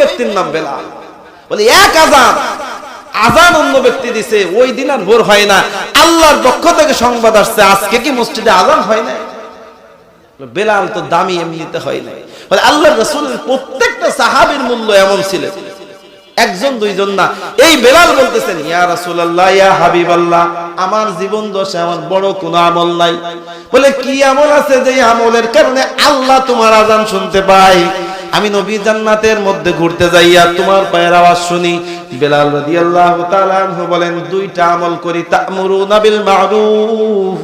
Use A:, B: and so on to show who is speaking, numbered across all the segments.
A: ব্যক্তির নাম বেলাল। বলে, এক আজান। আজান অন্য ব্যক্তি দিছে, ওই দিন আর ভোর হয় না। আল্লাহর পক্ষ থেকে সংবাদ আসছে, আজকে কি মসজিদে আজান হয় না বেলাল তো দামি এমনিতে হয় বলে আল্লাহ রসুল প্রত্যেকটা সাহাবির মূল্য এমন ছিল। একজন, দুইজন না। এই বেলাল বলতেছেন, ইয়া রাসূলুল্লাহ, ইয়া হাবিবাল্লাহ, আমার জীবন দশে আমার বড় কোনো আমল নাই। বলে, কি আমল আছে যে আমলের কারণে আল্লাহ তোমার আজান শুনতে পাই আমি নবী জান্নাতের মধ্যে ঘুরতে যাইয়া তোমার পায়ের আওয়াজ শুনি। বেলাল রাদিয়াল্লাহু তাআলা বলেন, দুইটা আমল করি, তা'মুরুনা বিল মা'রুফ।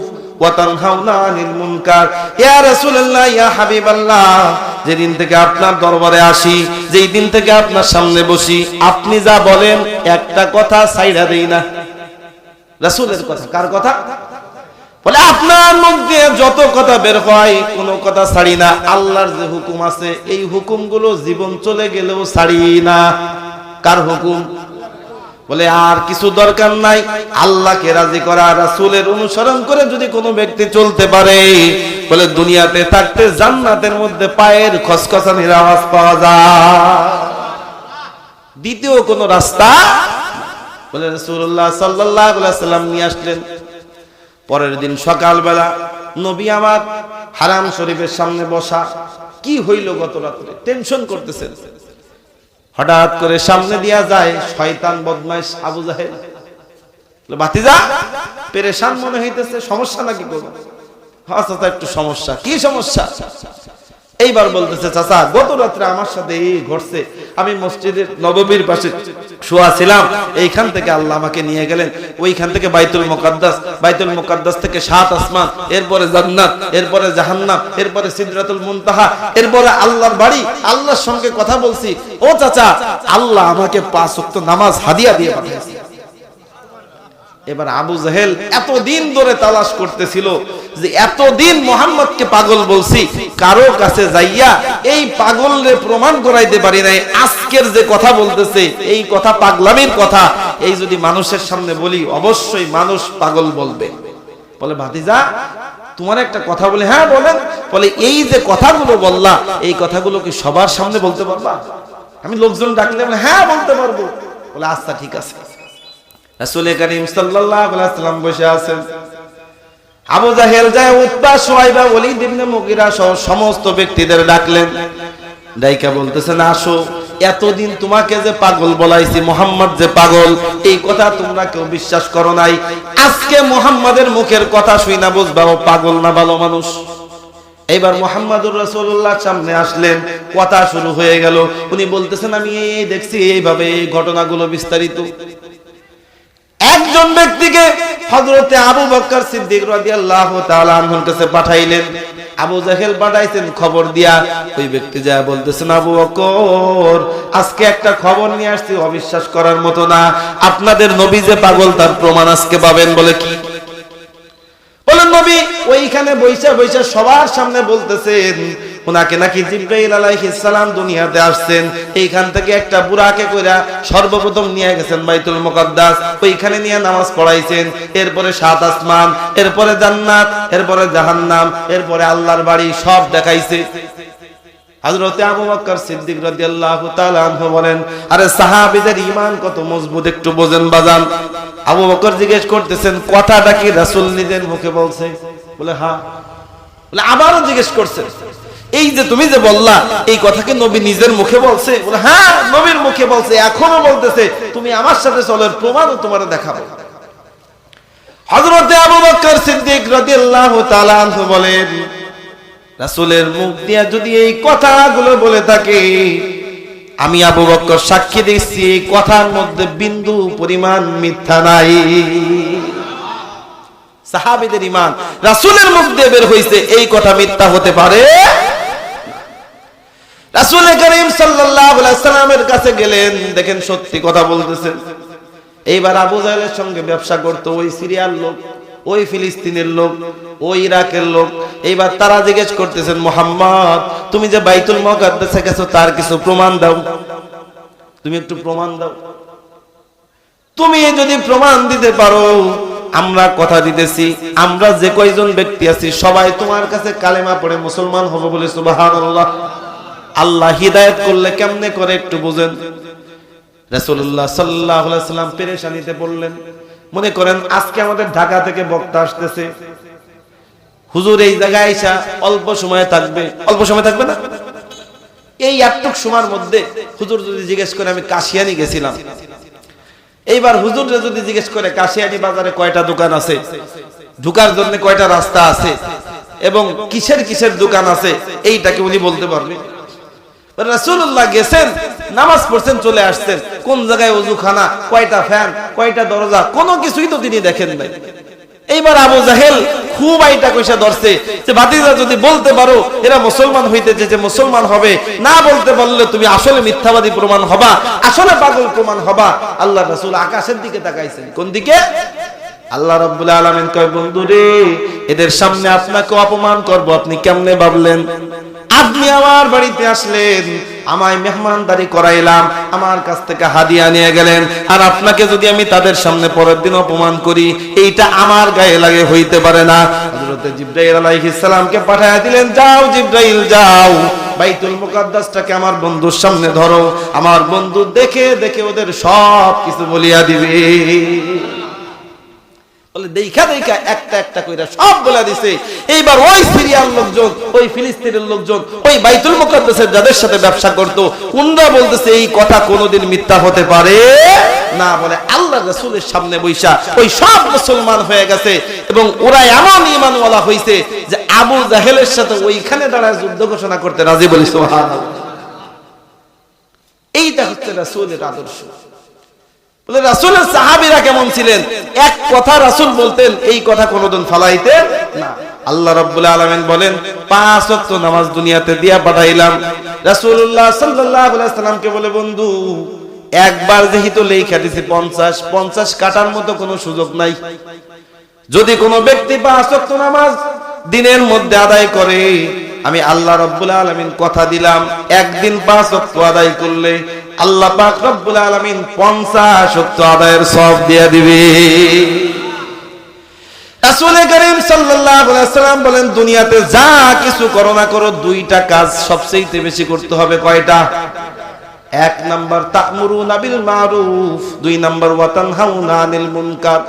A: যেদিন থেকে আপনার দরবারে আসি যেই দিন থেকে আপনার সামনে বসি, আপনি যা বলেন, একটা কথা সাইডা দেই না। রাসূলের কথা, কার কথা? বলে, আপনার মুখ দিয়ে যত কথা বের হয়, কোনো কথা ছাড়ি না। আল্লাহর যে হুকুম আছে, এই হুকুমগুলো জীবন চলে গেলেও ছাড়ি না। কার হুকুম? বলে, আর কিছু দরকার নাই। আল্লাহকে রাজি করা, রাসূলের অনুসরণ করে যদি কোনো ব্যক্তি চলতে পারে, বলে, দুনিয়াতে থাকতে জান্নাতের মধ্যে পায়ের খসখসানির আওয়াজ পাওয়া যায়। দ্বিতীয় কোন রাস্তা? বলে, রাসূলুল্লাহ সাল্লাল্লাহু আলাইহি সাল্লাম নিয়ে আসলেন। পরের দিন সকালবেলা নবী আমার হারাম শরীফের সামনে বসা, কি হইল গত রাত্রে? টেনশন করতেছেন। হঠাৎ করে সামনে দিয়া যায়, শয়তান বদমাইশ আবু জাহেল। ভাতিজা, পেরেশান মনে হইতেছে, সমস্যা নাকি করব হ্যাঁ চাচা, একটু সমস্যা। কি সমস্যা? এইবার বলতেছে, চাচা, গত রাত্রে আমার সাথে এই ঘটছে। আমি মসজিদের নববীর পাশে শোয়া ছিলাম। এইখান থেকে আল্লাহ আমাকে নিয়ে গেলেন। ওইখান থেকে বাইতুল মুকাদ্দাস বাইতুল মুকাদ্দাস থেকে সাত আসমান, এরপরে জান্নাত, এরপরে জাহান্নাম, এরপরে সিদরাতুল মুনতাহা, এরপরে আল্লাহর বাড়ি। আল্লাহর সঙ্গে কথা বলছি। ও চাচা, আল্লাহ আমাকে পাঁচ ওয়াক্ত নামাজ হাদিয়া দিয়ে পাঠিয়েছে এবার আবু জাহেল এতদিন ধরে তালাশ করতেছিল যে এতদিন মোহাম্মদকে পাগল বলছি, কারও কাছে যাইয়া এই পাগলরে প্রমাণ করাইতে পারি নাই। আজকের যে কথা বলতেছে, এই কথা পাগলামির কথা। এই যদি মানুষের সামনে বলি, অবশ্যই মানুষ পাগল বলবে। বলে, ভাতিজা, তোমার একটা কথা বলে হ্যাঁ বলেন। বলে, এই যে কথাগুলো বললা, এই কথাগুলো কি সবার সামনে বলতে পারবা? আমি লোকজন ডাকলে হ্যাঁ বলতে পারব। বলে আচ্ছা ঠিক আছে। রাসূল করিম সাল্লাল্লাহু আলাইহি সাল্লাম বসে আছেন। আবু জাহেল যায় Utba, Suhaiba Walid ibn Mughira সহ সমস্ত ব্যক্তিদের ডাকলেন। ডাইকা বলতেছেন আসো। এতদিন তোমাকে যে পাগল বলাইছি, মোহাম্মদ যে পাগল, এই কথা তোমরা কেউ বিশ্বাস করো নাই। আজকে মোহাম্মদের মুখের কথা শুই না, বুঝবা, ও পাগল না ভালো মানুষ। এইবার মোহাম্মদুর রাসূলুল্লাহ সামনে আসলেন, কথা শুরু হয়ে গেল। উনি বলতেছেন, আমি এই দেখছি, এইভাবে এই ঘটনাগুলো বিস্তারিত। একজন ব্যক্তিকে হযরতে আবু বকর সিদ্দিক রাদিয়াল্লাহু তাআলা আনহুর কাছে পাঠাইলেন। আবু জাহেল পাঠাইছেন, খবর দিয়া ওই ব্যক্তি যা বলতেছেন, আবু বকর, আজকে একটা খবর নিয়ে আসছি, অবিশ্বাস করার মতো না। আপনাদের নবী যে পাগল, তার প্রমাণ আজকে পাবেন বলে কি? বলেন, নবী, ওইখানে বৈশা বৈশা সবার সামনে বলতেছেন ওনাকে নাকি জিব্রাইল আলাইহিস সালাম দুনিয়াতে আসছেন। এইখান থেকে একটা বুড়াকে কইরা সর্বপ্রথম নিয়ে গেছেন বাইতুল মুকাদ্দাস। ওইখানে নিয়ে নামাজ পড়াইছেন। এরপরে সাত আসমান, এরপরে জান্নাত, এরপরে জাহান্নাম, এরপরে আল্লাহর বাড়ি সব দেখাইছে। হযরতে আবু বকর সিদ্দিক রাদিয়াল্লাহু তাআলা আনহু বলেন, আরে সাহাবীদের ঈমান কত মজবুত একটু বোঝেন বাজান। আবু বকর জিজ্ঞেস করতেছেন, কথাটা কি রাসূল নিজের মুখে বলছে? বলে হ্যাঁ। বলে, আবারও জিজ্ঞেস করছেন। এই যে তুমি যে বললা, এই কথা কি নবী নিজের মুখে বলছে হ্যাঁ নবীর মুখে বলছে, এখনও বলতেছে, তুমি আমার সাথে চলো প্রমাণও তোমার দেখাবো। হযরতে আবু বকর সিদ্দিক রাদিয়াল্লাহু তাআলা বলেন, রাসূলের মুখ দিয়া যদি এই কথাগুলো বলে থাকে, আমি আবু বকর সাক্ষী দিচ্ছি কথার মধ্যে বিন্দু পরিমাণ মিথ্যা নাই। সাহাবীদের ঈমান। রাসূলের মুখ দিয়ে বের হইছে, এই কথা মিথ্যা হতে পারে? রাসূল করিম সাল্লামের কাছে গেলেন, দেখেন সত্যি কথা বলতেছেন। এইবার আবু জাহেলের সঙ্গে ব্যবসা ওই সিরিয়ার লোক, ওই ফিলিস্তিনের লোক, ওই ইরাকের লোক। এইবার তারা জিজ্ঞেস করতেছেন, মোহাম্মদ, তুমি যে বাইতুল মুকাদ্দাসে গেছো, তার কিছু প্রমাণ দাও। তুমি একটু প্রমাণ দাও। তুমি যদি প্রমাণ দিতে পারো আমরা কথা দিতেছি, আমরা যে কয়জন ব্যক্তি আছি, সবাই তোমার কাছে কালেমা পড়ে মুসলমান হব বলে সুবহানাল্লাহ। আল্লাহ হিদায়ত করলে কেমনে করে একটু বুঝেন। রাসূলুল্লাহ সাল্লাল্লাহু আলাইহি সাল্লাম পেরেশানিতে পড়লেন। মনে করেন আজকে আমাদের ঢাকা থেকে বক্তা আসতেছে। হুজুর এই জায়গায় আইসা অল্প সময় থাকবে, অল্প সময় থাকবে না? এই একটুক সময়ের মধ্যে হুজুর যদি জিজ্ঞেস করে, আমি কাশিয়ানি গেছিলাম। এইবার হুজুর যদি জিজ্ঞেস করে, কাশিয়ানি বাজারে কয়টা দোকান আছে? ঢুকার জন্য কয়টা রাস্তা আছে? এবং কিসের কিসের দোকান আছে? এইটাকে উনি বলতে পারবে। গেছেন, নামাজ পড়ছেন, চলে কোন জায়গায় উজুখানা কয়টা ফ্যান, কয়টা দরজা, কোনো কিছুই তো তিনি দেখেন নাই। এইবার আবু জাহেল খুব আইটা কইসা ধরছে যে, ভাতিজা যদি বলতে পারো, এরা মুসলমান হইতে যে মুসলমান হবে, না বলতে পারলে তুমি আসলে মিথ্যাবাদী প্রমাণ হবা, আসলে পাগল প্রমাণ হবা। আল্লাহ রাসূল আকাশের দিকে তাকাইছেন। কোন দিকে? আল্লাহ রাব্বুল আলামিন কয় বন্ধু রে এদের সামনে আপনাকে অপমান করব, আপনি কেমনে ভাবলেন? আপনি আমার বাড়িতে আসলেন, আমায় মেহমানদারি করাইলাম, আমার কাছ থেকে হাদিয়া নিয়ে গেলেন। আর আপনাকে যদি আমি তাদের সামনে পরের দিন অপমান করি, এইটা আমার গায়ে লাগে, হইতে পারে না। হযরত জিবরাইল আলাইহিস সালামকে পাঠায়া দিলেন, যাও জিবরাইল, যাও। বাইতুল মুকাদ্দাসটাকে আমার বন্ধুর সামনে ধরো। আমার বন্ধু দেখে দেখে ওদের সব কিছু বলিয়া দিবে। বলে দেখা দেখা একটা একটা সব বলে দিছে। এইবার ওই সিরিয়ার লোকজন, ওই ফিলিস্তিনের লোকজন, ওই বাইতুল মুকাদ্দাসের যাদের সাথে ব্যবসা করত, উনরা বলতেছে, এই কথা কোনোদিন মিথ্যা হতে পারে না, বলে আল্লাহ রাসূলের সামনে ওই সব মুসলমান হয়ে গেছে এবং ওরা এমন ঈমানওয়ালা হইছে যে আবু জাহেলের সাথে ওইখানে দাঁড়ায় যুদ্ধ ঘোষণা করতে রাজি বলি, সুবহানাল্লাহ। এইটা হচ্ছে রাসূলের আদর্শ। রাসূলের সাহাবীরা কেমন ছিলেন? এক কথা রাসূল বলতেন, এই কথা কোনোদিন ফালাইতেন না। আল্লাহ রাব্বুল আলামিন বলেন, পাঁচ ওয়াক্ত নামাজ দুনিয়াতে দিয়া পাঠাইলাম। রাসূলুল্লাহ সাল্লাল্লাহু আলাইহি সাল্লামকে বলে, বন্ধু, একবার যেহেতু লেখা দিছি 50 50 কাটার মতো কোনো সুযোগ নাই। যদি কোনো ব্যক্তি পাঁচ ওয়াক্ত নামাজ দিনের মধ্যে আদায় করে, আমি আল্লাহ রব্বুল আলামিন কথা দিলাম, একদিন পাঁচ ওয়াক্ত আদায় করলে আল্লাহ পাক রব্বুল আলামিন 50 ওয়াক্ত আদায়ের সব দিয়ে দিবে। রাসূল করিম সাল্লাল্লাহু আলাইহি সাল্লাম বলেন, দুনিয়াতে যা কিছু করো না করো, দুইটা কাজ সবচেয়ে বেশি করতে হবে। কয়টা? এক নাম্বার, তা'মুরুনা বিল মারুফ দুই নাম্বার ওয়া তানহাউনা আনিল মুনকার।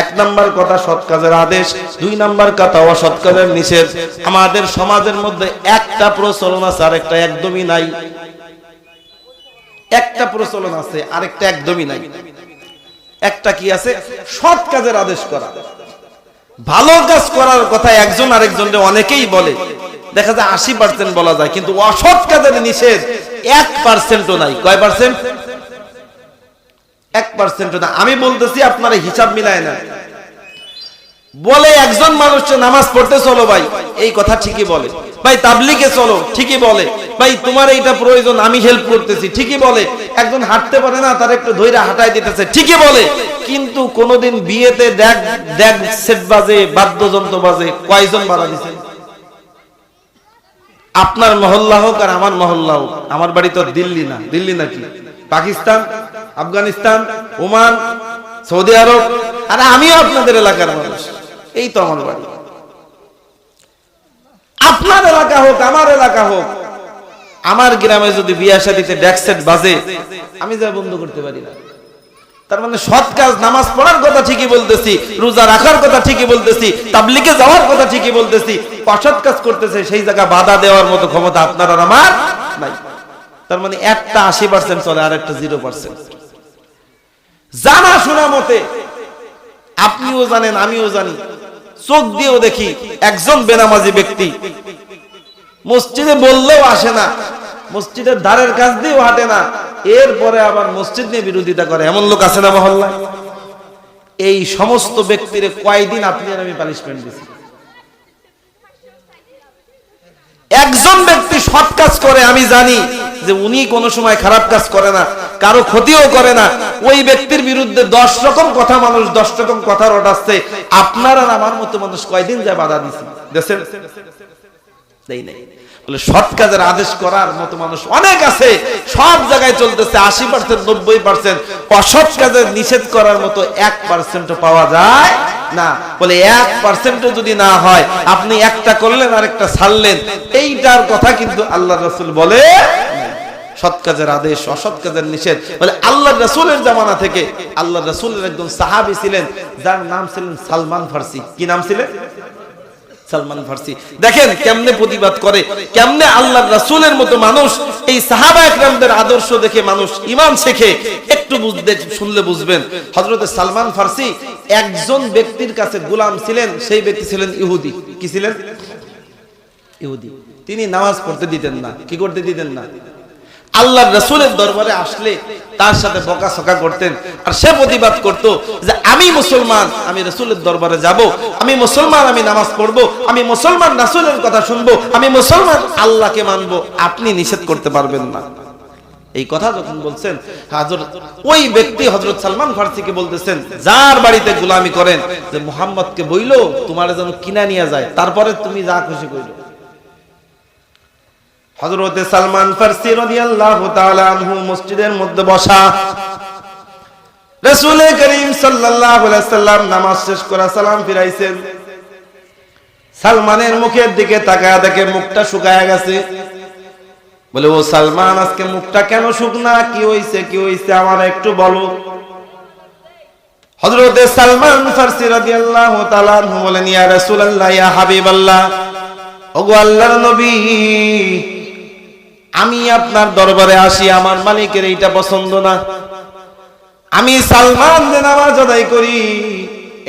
A: এক নাম্বার, কথা সৎ কাজের আদেশ। দুই নাম্বার, কথা অসৎ কাজের নিষেধ। আমাদের সমাজের মধ্যে একটা প্রচলন আছে আর একটা একদমই নাই। একটা প্রচলন আছে, আরেকটা একদমই নাই। একটা কি আছে? সৎ কাজের আদেশ করা। ভালো কাজ করার কথা একজন আরেকজনকে অনেকেই বলে। দেখা যায় আশি পার্সেন্ট বলা যায়, কিন্তু অসৎ কাজের নিষেধ এক পার্সেন্টও নাই। কয় পার্সেন্ট এক পার্সেন্টও না আমি বলতেছি, আপনারা হিসাব মিলায় না বলে একজন মানুষ নামাজ পড়তে চলো ভাই, এই কথা ঠিকই বলে। ভাই, তাবলিগে চলো, ঠিকই বলে। ভাই, তোমার এইটা প্রয়োজন, আমি হেল্প করতেছি। ঠিকই বলে। একজন হাঁটতে পারে না, তার একটু ধৈর্য হাঁটাই দিতেছে। ঠিকই বলে। কিন্তু কোনোদিন বিয়েতে দেখ দেখ সেট বাজে, বাদ্যযন্ত্র বাজে, কয়জন বাধা দিছে? আপনার মহল্লা হোক আর আমার মহল্লা হোক, আমার বাড়ি তো দিল্লি না। দিল্লি নাকি? Pakistan, Afghanistan, Oman, Saudi Arabia, আর আমিও আপনাদের এলাকার মানুষ। এই তো আমার বাড়ি। আপনার এলাকা হোক, আমার এলাকা হোক আমার গ্রামে যদি বিয়া শাদিতে ডেকসেট বাজে, আমি যা বন্ধ করতে পারি না। তার মানে সৎ কাজ, নামাজ পড়ার কথা ঠিকই বলতেছি, রোজা রাখার কথা ঠিকই বলতেছি, তাবলিগে যাওয়ার কথা ঠিকই বলতেছি, অসৎ কাজ করতেছে, সেই জায়গা বাধা দেওয়ার মতো ক্ষমতা আপনার আর আমার নাই। তার মানে একটা আশি পার্সেন্ট চলে, আর একটা জিরো পার্সেন্ট জানা শোনা মতে, আপনিও জানেন, আমিও জানি, চোখ দিয়েও দেখি, একজন বেনামাজি ব্যক্তি, মসজিদে বললেও আসে না মসজিদের ধারের কাছ দিয়েও হাঁটে না এরপরে আবার মসজিদ নিয়ে বিরোধিতা করে এমন লোক আছে না মহল্লায় এই সমস্ত ব্যক্তির কয়দিন আপনি আর আমি পানিশমেন্ট দিছি একজন ব্যক্তি সৎ কাজ করে আমি জানি যে উনি কোনো সময় খারাপ কাজ করে না কারও ক্ষতিও করে না ওই ব্যক্তির বিরুদ্ধে দশ রকম কথা মানুষ দশ রকম কথা রটাচ্ছে আপনার আমার মতো মানুষ কয়দিন যায় বাধা দিছে দেশের দেই নাই বলে সৎ কাজের আদেশ করার মতো মানুষ অনেক আছে। সব জায়গায় চলতেছে আশি পার্সেন্ট নব্বই পার্সেন্ট অসৎ কাজের নিষেধ করার মতো এক পার্সেন্ট পাওয়া যায় না। বলে এক পার্সেন্ট যদি না হয়, আপনি একটা করলেন আর একটা ছাড়লেন। এইটার কথা কিন্তু আল্লাহ রসুল বলে সৎ কাজের আদেশ, অসৎ কাজের নিষেধ। বলে আল্লাহ রসুলের জামানা থেকে আল্লাহ রসুলের একজন সাহাবি ছিলেন, যার নাম ছিলেন সালমান ফার্সি। কি নাম ছিলেন? সালমান ফার্সি। দেখেন কেমনে প্রতিবাদ করে, কেমনে আল্লাহ রাসূলের মতো মানুষ, এই সাহাবা একরামদের আদর্শ দেখে মানুষ ইমান শেখে। একটু বুঝতে শুনলে বুঝবেন। হযরত সালমান ফার্সি একজন ব্যক্তির কাছে গোলাম ছিলেন, সেই ব্যক্তি ছিলেন ইহুদি। কি ছিলেন? ইহুদি। তিনি নামাজ পড়তে দিতেন না। কি করতে দিতেন না? আল্লাহ রসুলের দরবারে আসলে তার সাথে বকা সকা করতেন। আর সে প্রতিবাদ করত যে, আমি মুসলমান, আমি রসুলের দরবারে যাব, আমি মুসলমান, আমি নামাজ পড়ব, আমি মুসলমান রাসুলের কথা শুনব, আমি মুসলমান আল্লাহকে মানবো, আপনি নিষেধ করতে পারবেন না। এই কথা যখন বলছেন হযরত ওই ব্যক্তি হযরত সালমান ফার্সিকে বলতেছেন, যার বাড়িতে গোলামি করেন, যে মুহাম্মদকে বইলো, তোমার যেন কিনা নিয়ে যায়, তারপরে তুমি যা খুশি কইলো হযরতে সালমান ফারসি রাদিয়াল্লাহু তাআলা আনহু মসজিদের মধ্যে বসা। রাসূল করিম সাল্লাল্লাহু আলাইহি সাল্লাম নামাজ শেষ করে সালাম ফিরাইছেন। সালমানের মুখের দিকে তাকায় দেখে মুখটা শুকায় গেছে। বলে, ও সালমান, আজকে মুখটা কেন শুকনা? কি হইছে কি হইছে? আমার একটু বলো। হযরতে সালমান ফারসি রাদিয়াল্লাহু তাআলা আনহু বলেন, ইয়া রাসূলুল্লাহ, ইয়া হাবিবাল্লাহ, ওগো আল্লাহর নবী আমি আপনার দরবারে আসি, আমার মালিকের এইটা পছন্দ না। আমি সালমান যে নামাজ আদায় করি,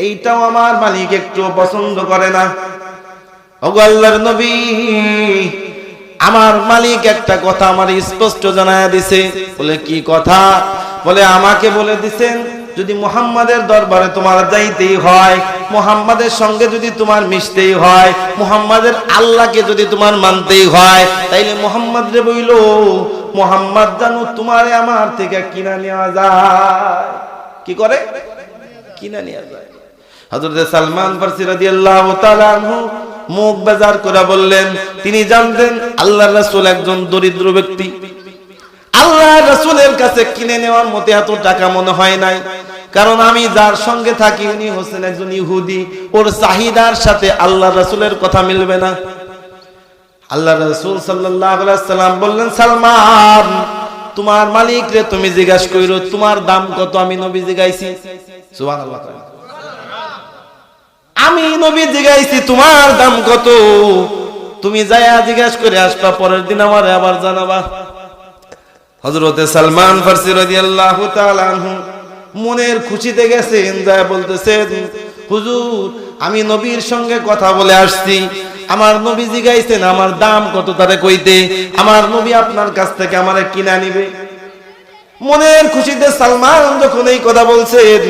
A: এইটাও আমার মালিক একটু পছন্দ করে না। আল্লাহর নবী, আমার মালিক একটা কথা আমার স্পষ্ট জানায় দিছে। বলে, কি কথা? বলে, আমাকে বলে দিছেন, যদি মুহাম্মাদের দরবারে তোমার যাইতেই হয় মুহাম্মাদের সঙ্গে যদি তোমার মিশতেই হয়, মুহাম্মাদের আল্লাহকে যদি তোমার মানতেই হয়, তাইলে মুহাম্মদ রে বইল, মুহাম্মদ জানো তোমারে আমার থেকে কিনা নেওয়া যায়। কি করে? কিনা নেওয়া যায়। মুখ বেজার করে বললেন, তিনি জানতেন আল্লাহর রাসূল একজন দরিদ্র ব্যক্তি। আল্লাহ রাসূলের কাছে কিনে নেওয়ার মতো এত টাকা মনে হয় নাই। কারণ আমি যার সঙ্গে থাকি উনি হোসেন একজন ইহুদি। ওর চাহিদার সাথে আল্লাহ রাসূলের কথা মিলবে না। আল্লাহ রাসূল সাল্লাম বললেন, সালমান, তোমার মালিক রে, তুমি জিজ্ঞাসা কইরো, তোমার দাম কত? আমি নবী জিগাইছি। আমি নবী জিগাইছি, তোমার দাম কত? তুমি যায়া জিজ্ঞাসা করে আসবা, পরের দিন আমার আবার জানাবা। হযরতে সালমান ফারসি রাদিয়াল্লাহু তাআলা আনহু মনের খুশিতে গেছেন, যায় বলতেছেন, হুজুর, আমি নবীর সঙ্গে কথা বলে আসছি। আমার নবী জিগাইছেন আমার দাম কত তারে কইতে? আমার নবী আপনার কাছ থেকে আমার কিনা নিবে? মনের খুশিতে সালমান যখন এই কথা বলছেন,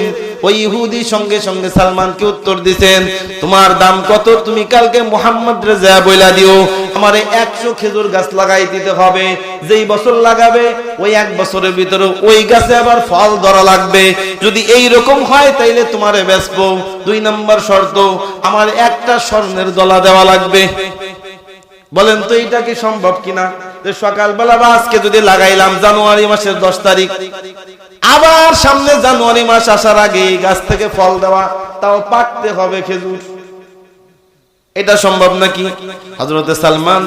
A: ওই ইহুদি সঙ্গে সঙ্গে সালমানকে উত্তর দিছেন, তোমার দাম কত? তুমি কালকে মোহাম্মদ রেজা বইলা দিও। আমারে একশো খেজুর গাছ লাগাই দিতে হবে। যেই বছর লাগাবে, ওই এক বছরের ভিতরে ওই গাছে আবার ফল ধরা লাগবে। যদি এই রকম হয়, তাইলে তোমারে বেচবো। দুই নম্বর শর্ত, আমার একটা স্বর্ণের দলা দেওয়া লাগবে। বলেন তো, এইটা কি সম্ভব কিনা? যে সকালবেলা বা আজকে যদি লাগাইলাম জানুয়ারি মাসের দশ তারিখ। আবার সামনে জানুয়ারি মাস আসার আগে গাছ থেকে ফল দেওয়া, তাও পাকতে হবে খেজুর। এটা সম্ভব নাকি? হযরতে সালমান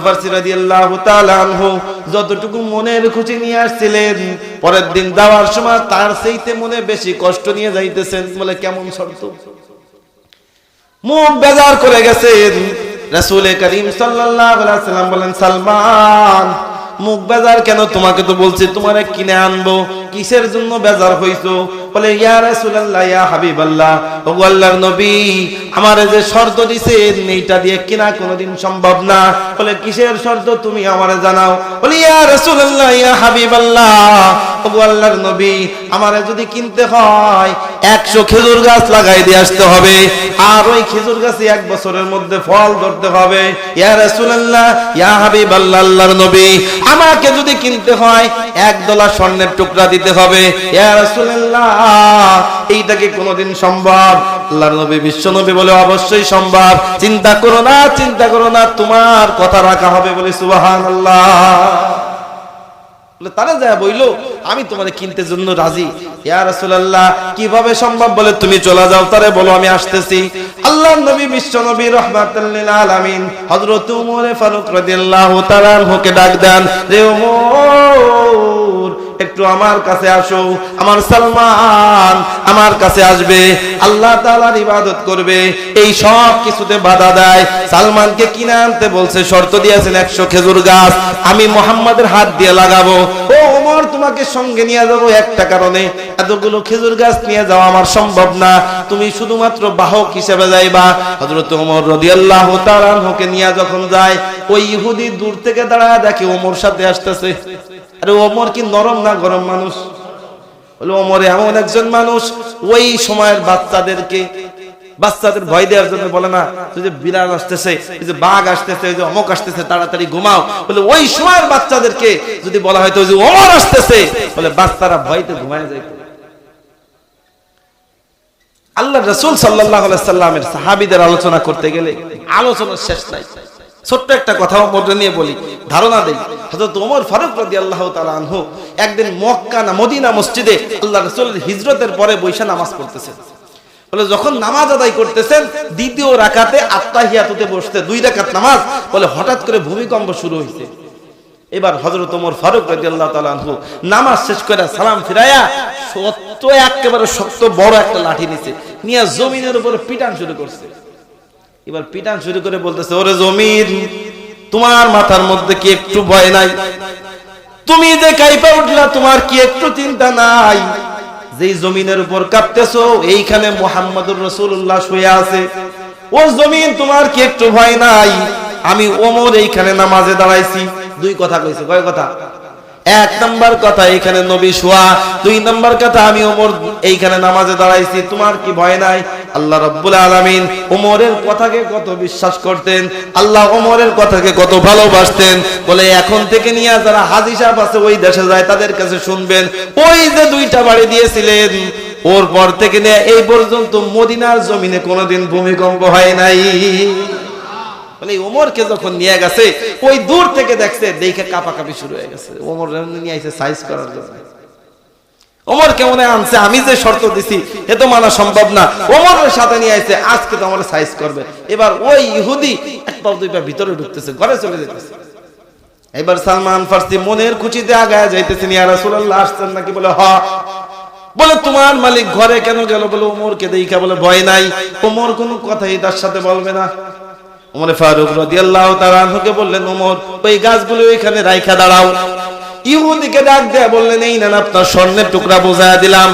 A: যতটুকু মনের খুশি নিয়ে আসছিলেন, পরের দিন যাওয়ার সময় তার সেইতে মনে বেশি কষ্ট নিয়ে যাইতেছেন। বলে, কেমন শর্ত? মুখ বেজার করে গেছেন। রাসূল করিম সাল্লাম বলেন, সালমান, মুখ বেজার কেন? তোমাকে তো বলছি, তোমারে কিনে আনব। কিসের জন্য বেজার হইছো? বলে, ইয়া রাসূলুল্লাহ, ইয়া হাবিবাল্লাহ ওগো আল্লাহর নবী, আমার যে শর্ত দিছেন এইটা দিয়ে কিনা কোনোদিন সম্ভব না। বলে, কিসের শর্ত? তুমি আমারে জানাও। বলে, ইয়া রাসূলুল্লাহ, ইয়া হাবিবাল্লাহ ওগো আল্লাহর নবী, আমারে যদি কিনতে হয় 100 খেজুর গাছ লাগাই দিয়ে আসতে হবে। আর ওই খেজুর গাছে এক বছরের মধ্যে ফল ধরতে হবে। ইয়া ইয়া হাবিবাল্লাহ, আল্লাহর নবী, আমাকে যদি কিনতে হয়, এক স্বর্ণের টুকরা দিতে হবে। ইয়া কোনোদিন সম্ভব? আল্লাহর নবী, বিশ্ব নবী বলে অবশ্যই সম্ভব। চিন্তা করো না, চিন্তা করো না, তোমার কথা রাখা হবে বলে সুবহানাল্লাহ। তারা যা বইলো, আমি তোমার কিনতে জন্য রাজি। ইয়া রাসূলুল্লাহ, কীভাবে সম্ভব বলে তুমি চলে যাও, তারে বলো, আমি আসতেছি। আল্লাহর নবী বিশ্ব নবী রাহমাতুল লিল আলামিন হযরত ফারুক রাদিয়াল্লাহু তাআলা আনহুকে ডাক দেন রে ওমর একটু আমার কাছে আসো। আমার সালমান আমার কাছে আসবে। আল্লাহ তাআলার ইবাদত করবে। এই সব কিছুতে বাধা দেয়। সালমানকে কিনে আনতে বলছে? শর্ত দিয়েছেন একশো খেজুর গাছ। আমি মোহাম্মদের হাত দিয়ে লাগাবো। ও ওমর তোমাকে সঙ্গে নিয়ে যাব একটা কারণে। এতগুলো খেজুর গাছ নিয়ে যাওয়া আমার সম্ভব না। তুমি শুধুমাত্র বাহক হিসেবে যাইবা। হযরত ওমর রাদিয়াল্লাহু তাআলা আনহুকে নিয়ে যখন যায়, ওই ইহুদি দূর থেকে দাঁড়ায় দেখে ওমর সাথে আসতেছে। আরে ওমর কি নরম না গরম মানুষ? বলে, ওমর এমন একজন মানুষ, ওই সময়ের বাচ্চাদেরকে, বাচ্চাদের ভয় দেওয়ার জন্য বলে না যে বিড়াল আসতেছে যে বাঘ আসতেছে যে অমক আসতেছে, তাড়াতাড়ি ঘুমাও। বলে, ওই সময়ের বাচ্চাদেরকে যদি বলা হয় তো যে ওমর আসতেছে, বলে, বাচ্চারা ভয়তে ঘুমায় যায়। আল্লাহ রসুল সাল্লাহ সাল্লামের সাহাবিদের আলোচনা করতে গেলে আলোচনার শেষ নাই। ছোট্ট একটা কথা ওমর নিয়ে বলি, ধারণা দেই। হযরত ওমর ফারুক রাদিয়াল্লাহু তাআলা আনহু একদিন মক্কা না মদিনা মসজিদে আল্লাহ রাসূলের হিজরতের পরে বৈশা নামাজ পড়তেছেন। বলে, যখন নামাজ আদায় করতেছেন, দ্বিতীয় রাকাতে আত্মাহিয়াতুতে বসতে দুই রাকাত নামাজ। বলে, হঠাৎ করে ভূমিকম্প শুরু হয়েছে এবার হযরত ওমর ফারুক রাদিয়াল্লাহু তাআলা আনহু নামাজ শেষ করে সালাম ফিরায়া সত্য একেবারে শক্ত বড় একটা লাঠি নিছে, নিয়ে জমিনের উপরে পিটান শুরু করছে। এবার পিটান শুরু করে বলতেছে, ওরে জমিন, তোমার মাথার মধ্যে কি একটু ভয় নাই? তুমি যে কাইপা উঠলা, তোমার কি একটু চিন্তা নাই? যেই জমিনের উপর কাঁপতেছো এইখানে মোহাম্মদুর রসুল্লাহ শুয়ে আছে। ও জমিন তোমার কি একটু ভয় নাই? আমি ওমর এইখানে নামাজে দাঁড়াইছি। দুই কথা কইছে, কয় কথা? এক নাম্বার কথা এইখানে নবী শোয়া, দুই কথা আমি ওমর এইখানে নামাজে দাঁড়াইছি, তোমার কি ভয় নাই? আল্লাহ রব্বুল আলামিন ওমরের কথাকে কত বিশ্বাস করতেন, আল্লাহ ওমরের কথাকে কত ভালোবাসতেন, বলে এখন থেকে নিয়ে যারা হাজি সাহেব আছে ওই দেশে যায় তাদের কাছে শুনবেন, ওই যে দুইটা বাড়ি দিয়েছিলেন, ওর পর থেকে নিয়ে এই পর্যন্ত মদিনার জমিনে কোনোদিন ভূমিকম্প হয় নাই। বলে ওমরকে যখন নিয়ে গেছে, ওই দূর থেকে দেখছে, দেখে কাপাকাপি শুরু হয়ে গেছে। ওমর নিয়ে আইছে সাইজ করার জন্য। ওমর কেমন আনছে? আমি যে শর্ত দিছি, এ তো মানা সম্ভব না। ওমরের সাথে নিয়ে আইছে, আজকে তো আমার সাইজ করবে। এবার ওই ইহুদি এক পাও দুই পা ভিতরে ঢুকতেছে, ঘরে চলে যেতেছে। এবার সালমান ফার্সি মনের খুশিতে আগায় যাইতেছেন, ইয়া রাসূলুল্লাহ, আসছেন নাকি? বলে, হ। বলে, তোমার মালিক ঘরে কেন গেল? বলে, ওমরকে দেখা বলে ভয় নাই। ওমর কোনো কথাই তার সাথে বলবে না। ওমরে ফারুক রাদিয়াল্লাহু তাআলা আনহুকে বললেন ওমর ওই গাছগুলো এখানে রাইখা দাঁড়াও। ইহুদিকে ডাক দেয়া বললেন, এই না আপনার স্বর্ণের টুকরা বোঝায় দিলাম।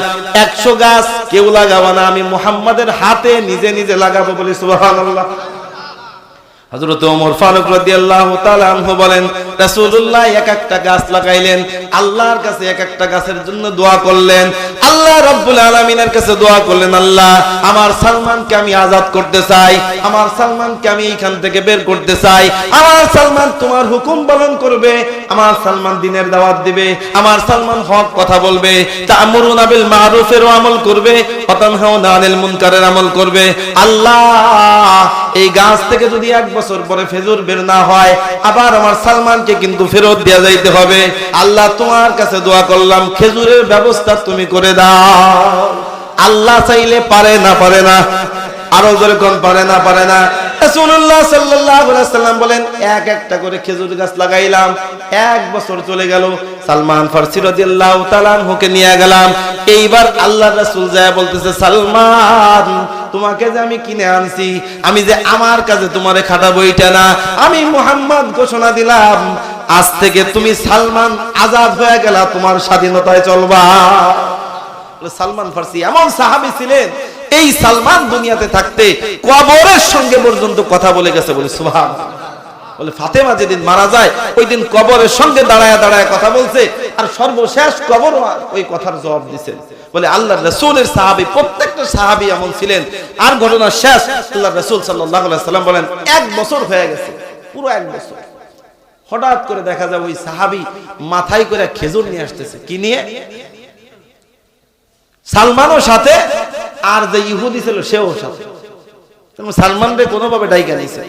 A: একশো গাছ কেউ লাগাবো না, আমি মুহাম্মাদের হাতে নিজে নিজে লাগাবো বলে সুবহানাল্লাহ। হযরত ওমর ফারুক রাদিয়াল্লাহু তাআলা আনহু বলেন রাসূলুল্লাহ এক একটা গাছ লাগাইলেন, আল্লাহর কাছে এক একটা গাছের জন্য দোয়া করলেন, আল্লাহ রাব্বুল আলামিনের কাছে দোয়া করলেন, আল্লাহ, আমার সালমানকে আমি আজাদ করতে চাই, আমার সালমানকে আমি এইখান থেকে বের করতে চাই, আমার সালমান তোমার হুকুম পালন করবে, আমার সালমান দিনের দাওয়াত দিবে, আমার সালমান হক কথা বলবে, তা'মুরুনা বিল মারুফের আমল করবে, ওয়াতানহাউনা আনিল মুনকারের আমল করবে, আল্লাহ, এই গাছ থেকে যদি এক বছর পরে ফেজুর বের না হয়, আবার আমার সালমানকে কিন্তু ফেরত দেওয়া যাইতে হবে। আল্লাহ তোমার কাছে দোয়া করলাম, খেজুরের ব্যবস্থা তুমি করে দাও। আল্লাহ চাইলে পারে না পারে না। আরও যেরকম পারে না পারে না। এক একটা করে খেজুর গাছ লাগাইলাম। এক বছর চলে গেল, সালমান নিয়ে গেলাম। এইবার বলতেছে, সালমান তোমাকে যে আমি কিনে আনছি, আমি যে আমার কাছে তোমারে খাটাবো এটা না। আমি মোহাম্মদ ঘোষণা দিলাম, আজ থেকে তুমি সালমান আজাদ হয়ে গেলা, তোমার স্বাধীনতায় চলবা। সালমান ফার্সি, এমন সাহাবি ছিলেন, এই সালমান দুনিয়াতে থাকতে কবরের সঙ্গে পর্যন্ত কথা বলে গেছে। বলে সুবহান বলে, ফাতেমা যেদিন মারা যায়, ওই দিন কবরের সঙ্গে দাঁড়ায় দাঁড়ায় কথা বলছে, আর সর্বশেষ কবর ওই কথার জবাব দিছে। বলে আল্লাহ রসুলের সাহাবি, প্রত্যেকটা সাহাবি এমন ছিলেন। আর ঘটনা শেষ আল্লাহ রসুল সাল্লাহ সাল্লাম বলেন, এক বছর হয়ে গেছে, পুরো এক বছর। হঠাৎ করে দেখা যায় ওই সাহাবি মাথায় করে খেজুর নিয়ে আসতেছে। কি নিয়ে? সালমানও সাথে, আর যে ইহুদি ছিল, সেও সাথে। তেমন সালমান রে কোনোভাবে ডাইকা নিছে।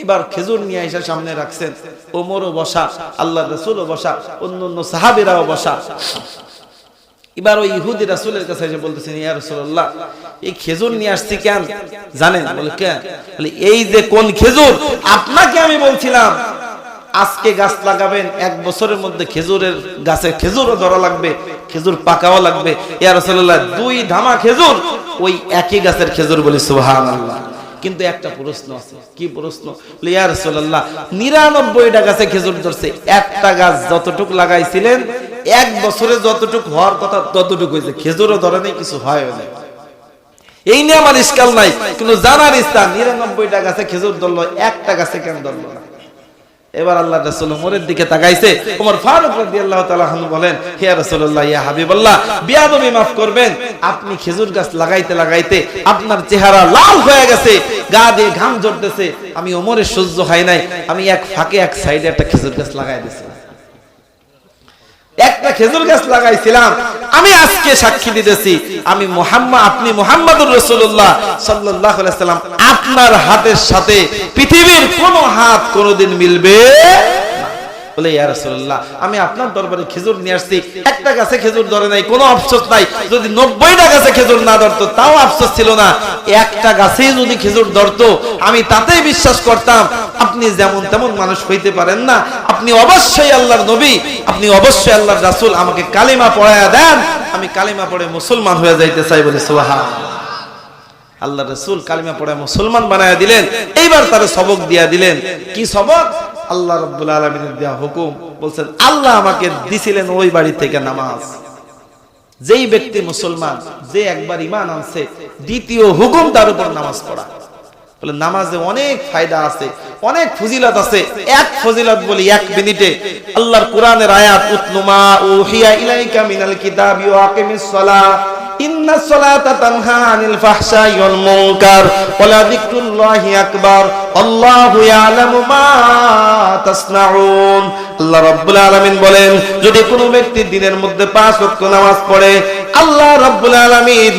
A: এবার খেজুর নিয়ে এসে সামনে রাখছেন। ওমরও বসা, আল্লাহ রসুলও বসা অন্য অন্য সাহাবিরাও বসা। এবার ওই ইহুদি রাসুলের কাছে এসে বলতেছেন, ইয়া রাসূলুল্লাহ, এই খেজুর নিয়ে আসছি কেন? জানেন? বলে কেন এই যে কোন খেজুর? আপনাকে আমি বলছিলাম, আজকে গাছ লাগাবেন, এক বছরের মধ্যে খেজুরের গাছে খেজুরও ধরা লাগবে, খেজুর পাকাও লাগবে। ইয়া রাসূলুল্লাহ, দুই ধামা খেজুর, ওই একই গাছের খেজুর বলি, সুবহানাল্লাহ। কিন্তু একটা প্রশ্ন আছে। কি প্রশ্ন? ইয়া রাসূলুল্লাহ নিরানব্বইটা গাছে খেজুর ধরছে। একটা গাছ যতটুক লাগাইছিলেন, এক বছরে যতটুক হওয়ার কথা ততটুক হয়েছে। খেজুরও ধরে নাই, কিছু হয় না এই নিয়ে আমার ইস্কাল নাই, কিন্তু জানার ইস্তান নিরানব্বইটা গাছে খেজুর ধরলো, একটা গাছে কেন ধরলো না? এবার আল্লাহ রাসূল উমরের দিকে তাকাইছে। উমর ফারুক রাদিয়াল্লাহু তাআলা আনহু বলেন, হে রাসূলুল্লাহ, ইয়া হাবিবাল্লাহ, বিয়াদবি মাফ করবেন। আপনি খেজুর গাছ লাগাইতে লাগাইতে আপনার চেহারা লাল হয়ে গেছে, গা দিয়ে ঘাম ঝরতেছে। আমি ওমরের সহ্য হয় নাই। আমি এক ফাঁকে এক সাইডে একটা খেজুর গাছ লাগাই দিয়েছি একটা খেজুর গাছ লাগাইছিলাম। আমি আজকে সাক্ষী দিতেছি, আমি মোহাম্মদ আপনি মোহাম্মদুর রসুল্লাহ সাল্লাহ সাল্লাম, আপনার হাতের সাথে পৃথিবীর কোন হাত কোনোদিন মিলবে আমি আপনার দরবারে খেজুর নিয়ে আসছি। একটা গাছে খেজুর ধরে নাই, কোনো আফসোস নাই। যদি নব্বইটা গাছে খেজুর না ধরতো, তাও আফসোস ছিল না। একটা গাছেই যদি খেজুর ধরতো, আমি তাতেই বিশ্বাস করতাম আপনি যেমন তেমন মানুষ হইতে পারেন না। আপনি অবশ্যই আল্লাহর নবী, আপনি অবশ্যই আল্লাহর রাসূল, আমাকে কালিমা পড়ায়া দেন। আমি কালিমা পড়ে মুসলমান হয়ে যাইতে চাই বলে সুবহান আল্লাহ রসুল কালিমা পড়ে মুসলমান বানায় দিলেন। এইবার তার সবক দিয়া দিলেন। কি সবক? আল্লাহ রব্বুল আলমিনের দেওয়া হুকুম। বলছেন, আল্লাহ আমাকে দিছিলেন ওই বাড়ি থেকে নামাজ। যেই ব্যক্তি মুসলমান, যে একবার ইমান আনছে, দ্বিতীয় হুকুম তার উপর নামাজ পড়া। বলে, নামাজে অনেক ফায়দা আছে, অনেক ফজিলত আছে। এক ফজিলত বলি এক মিনিটে। আল্লাহর কোরআনের আয়াত উতলুমা উহিয়া ইলাইকা মিনাল কিতাবি ওয়া আকিমিস সালাহ ইন্না সালাতা তানহা আনিল ফাহশাই ওয়াল মুনকার। যিকরুল্লাহি আকবার। আল্লাহু ইয়ালামু মা তাসনাউন। আল্লাহ রাব্বুল আলামিন বলেন, যদি কোনো ব্যক্তি দিনের মধ্যে পাঁচ ওয়াক্ত নামাজ পড়ে, আল্লাহ রাব্বুল আলামিন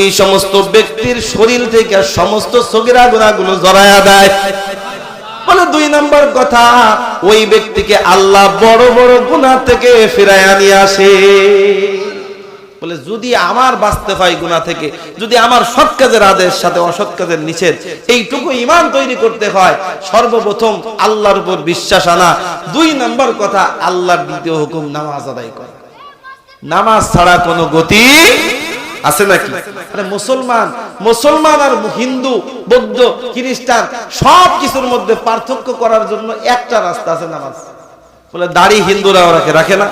A: এই সমস্ত ব্যক্তির শরীর থেকে সমস্ত সগিরা গুণাগুলো জড়ায়া দেয়। বলে দুই নম্বর কথা, ওই ব্যক্তিকে আল্লাহ বড় বড় গুণা থেকে ফিরাইয়া নিয়ে আসে। বলে, যদি আমার বাঁচতে হয় গুণা থেকে, যদি আমার সৎ কাজের আদেশ সাথে অসৎ কাজের নিষেধ, এইটুকু ইমান তৈরি করতে হয়, সর্বপ্রথম আল্লাহর উপর বিশ্বাস আনা। দুই নম্বর কথা, আল্লাহর দ্বিতীয় হুকুম নামাজ আদায় করা। নামাজ ছাড়া কোনো গতি আছে নাকি? আরে মুসলমান মুসলমান আর হিন্দু, বৌদ্ধ, খ্রিস্টান, সব কিছুর মধ্যে পার্থক্য করার জন্য একটা রাস্তা আছে নামাজ। বলে দাড়ি হিন্দুরাও রাখে রাখে না।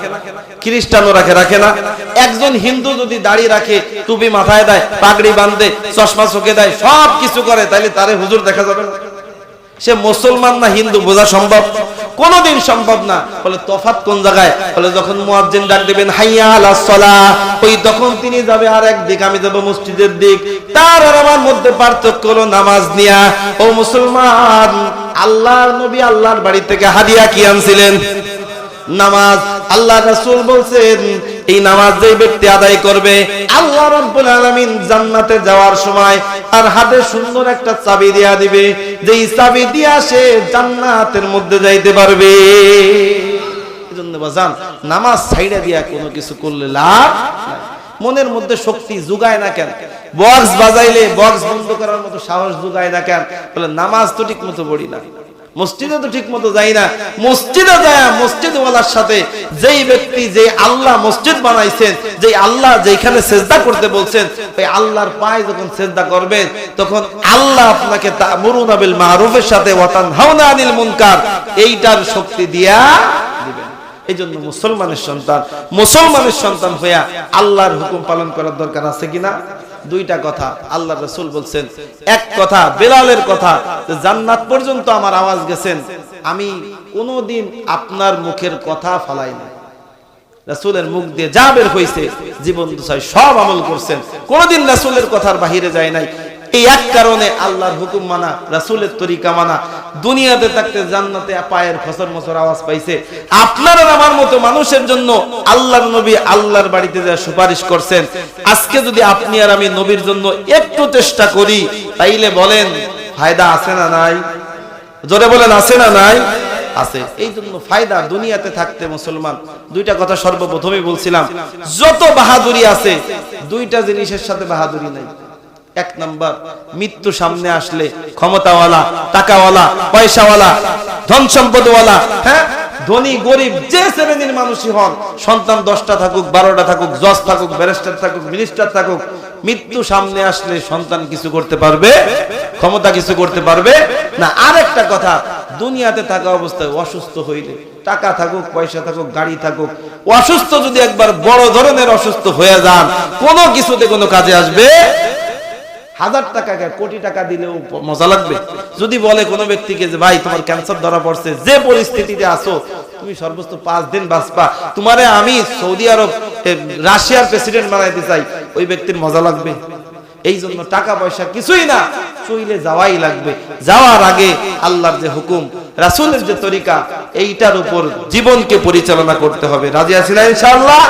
A: খ্রিস্টানও রাখে রাখে না। একজন হিন্দু যদি দাড়ি রাখে, টুপি মাথায় দেয়, পাগড়ি বাঁধে, চশমা চোখে দেয়, সব কিছু করে, তাইলে তারে হুজুর দেখা যাবে না? সে মুসলমান না হিন্দু, বোঝা সম্ভব? কোনদিন সম্ভব না। বলে তফাত কোন জায়গায়? বলে, যখন মুয়াজ্জিন ডাক দিবেন, হাইয়া আলাস সলা, ওই তখন তিনি যাবে আর এক দিক আমি যাব মসজিদের দিক। তার আর আমার মধ্যে পার্থক্য হলো নামাজ নিয়া। ও মুসলমান, আল্লাহর নবী আল্লাহর বাড়ি থেকে হাদিয়া কি আনছিলেন? নামাজ। আল্লাহ রাসূল বলছেন, এই নামাজ যেই ব্যক্তি আদায় করবে, আল্লাহ রাব্বুল আলামিন জান্নাতে যাওয়ার সময় তার হাতে সুন্দর একটা চাবি দেয়া দিবে। যেই চাবি দিয়া সে জান্নাতের মধ্যে যাইতে পারবে। এজন্য বাজান, নামাজ ছাইড়া দিয়া কোনো কিছু করলে লাভ মনের মধ্যে শক্তি জুগায় না কেন? বক্স বাজাইলে বক্স বন্ধ করার মতো সাহস জুগায় না কেন? বলে, নামাজ তো ঠিক মতো পড়ি না। মসজিদে তো ঠিক মতো যাই না। মসজিদে যায় মসজিদ ওয়ালার সাথে যেই ব্যক্তি যে আল্লাহ মসজিদ বানাইছেন যে আল্লাহ যেখানে সেজদা করতে বলছেন, ওই আল্লাহর পায়ে যখন সেজদা করবেন, তখন আল্লাহ আপনাকে তামুরুনা বিল মারুফের সাথে ওয়াতান হাওনা আনিল মুনকার, এইটার শক্তি দিয়া এই জন্য মুসলমানের সন্তান মুসলমানের সন্তান হইয়া আল্লাহর হুকুম পালন করার দরকার আছে কিনা? দুইটা কথা আল্লাহ রসুল বলছেন। এক কথা, বেলালের কথা জান্নাত পর্যন্ত আমার আওয়াজ গেছেন, আমি কোনোদিন আপনার মুখের কথা ফলাই না রাসুলের মুখ দিয়ে যা বের হয়েছে জীবন সব আমল করছেন। কোনোদিন রাসুলের কথার বাহিরে যায় নাই। এই এক কারণে আল্লাহর হুকুম মানা, রাসূলের তরিকা মানা, দুনিয়াতে থাকতে জান্নাতে পায়ের ফসর মসর আওয়াজ পাইছে। আপনার আমার মতো মানুষের জন্য আল্লাহর নবী আল্লাহর বাড়িতে যা সুপারিশ করছেন, আজকে যদি আপনি আর আমি নবীর জন্য একটু চেষ্টা করি, তাইলে বলেন, ফায়দা আছে না নাই? জোরে বলেন, আছে না নাই? আছে। এই জন্য ফায়দা দুনিয়াতে থাকতে মুসলমান, দুইটা কথা সর্বপ্রথমে বলছিলাম, যত বাহাদুরি আছে, দুইটা জিনিসের সাথে বাহাদুরি নাই। এক নাম্বার, মৃত্যু সামনে আসলে ক্ষমতাওয়ালা, টাকাওয়ালা, পয়সাওয়ালা, ধন সম্পদওয়ালা হ্যাঁ? ধনী, গরিব, যে শ্রেণির মানুষই হন, সন্তান দশটা থাকুক, বারোটা থাকুক, জজ থাকুক, ব্যারিস্টার থাকুক, মিনিস্টার থাকুক, মৃত্যু সামনে আসলে সন্তান কিছু করতে পারবে? ক্ষমতা কিছু করতে পারবে? না, আরেকটা কথা, দুনিয়াতে থাকা অবস্থায় অসুস্থ হইলে, টাকা থাকুক, পয়সা থাকুক, গাড়ি থাকুক, অসুস্থ যদি একবার বড় ধরনের অসুস্থ হয়ে যান, কোনো কিছুতে কোনো কাজে আসবে হাজার টাকা কোটি টাকা দিলেও মজা লাগবে। যদি বলে কোনো ব্যক্তিকে যে, ভাই, তোমার ক্যান্সার ধরা পড়ছে, যে পরিস্থিতিতে আছো, তুমি সর্বোচ্চ পাঁচ দিন বাঁচবা। তোমারে আমি সৌদি আরব রাশিয়ার প্রেসিডেন্ট বানাইতে চাই। ওই ব্যক্তির মজা লাগবে। এই জন্য টাকা পয়সা কিছুই না, চইলে যাওয়াই লাগবে। যাওয়ার আগে আল্লাহর যে হুকুম, রাসূলের যে তরিকা, এইটার উপর জীবনকে পরিচালনা করতে হবে। রাজি আছি না ইনশাআল্লাহ?